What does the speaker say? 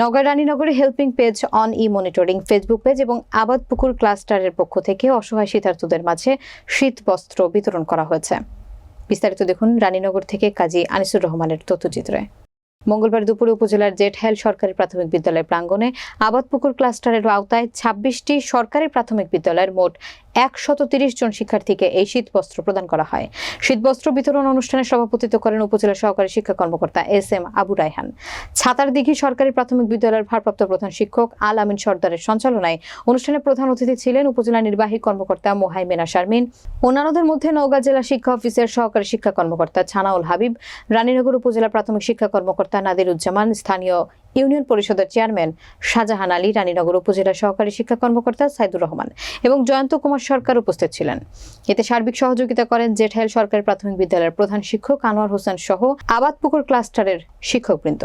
Nagar রানীনগরে helping page on E monitoring Facebook page এবং আবাদপুকুর ক্লাস্টারের পক্ষ থেকে অসহায় শীতার্থদের মাঝে শীত বস্ত্র বিতরণ করা হয়েছে। বিস্তারিত দেখুন রানীনগর থেকে কাজী আনিসুর রহমানের তথ্যচিত্রে। মঙ্গলবার দুপুরে উপজেলার জেঠহেল সরকারি প্রাথমিক বিদ্যালয় প্রাঙ্গণে আবাদপুকুর ক্লাস্টারের আওতায় ছাব্বিশটি সরকারি প্রাথমিক বিদ্যালয়ের মোট একশত তিরিশ জন শিক্ষার্থীকে এই শীতবস্ত্র প্রদান করা হয়। শীতবস্ত্র বিতরণ অনুষ্ঠানে সভাপতিত্ব করেন উপজেলা সহকারী শিক্ষা কর্মকর্তা এস এম আবু রায়হান। ছাতার দিঘি সরকারি প্রাথমিক বিদ্যালয়ের ভারপ্রাপ্ত প্রধান শিক্ষক আল আমিন সর্দারের সঞ্চালনায় অনুষ্ঠানে প্রধান অতিথি ছিলেন উপজেলা নির্বাহী কর্মকর্তা মোহাইমেনা শারমিন। অন্যান্যদের মধ্যে নওগাঁ জেলা শিক্ষা অফিসের সহকারী শিক্ষা কর্মকর্তা ছানাউল হাবিব, রানীনগর উপজেলা প্রাথমিক শিক্ষা কর্মকর্তা নাদিরুজ্জামান স্থানীয় ইউনিয়ন পরিষদের চেয়ারম্যান শাহজাহান আলী রানীনগর উপজেলা সহকারী শিক্ষা কর্মকর্তা সাইদুর রহমান এবং জয়ন্ত কুমার সরকার উপস্থিত ছিলেন। এতে সার্বিক সহযোগিতা করেন জেঠাইল সরকারি প্রাথমিক বিদ্যালয়ের প্রধান শিক্ষক আনোয়ার হোসেন সহ আবাদপুকুর ক্লাস্টারের শিক্ষকবৃন্দ।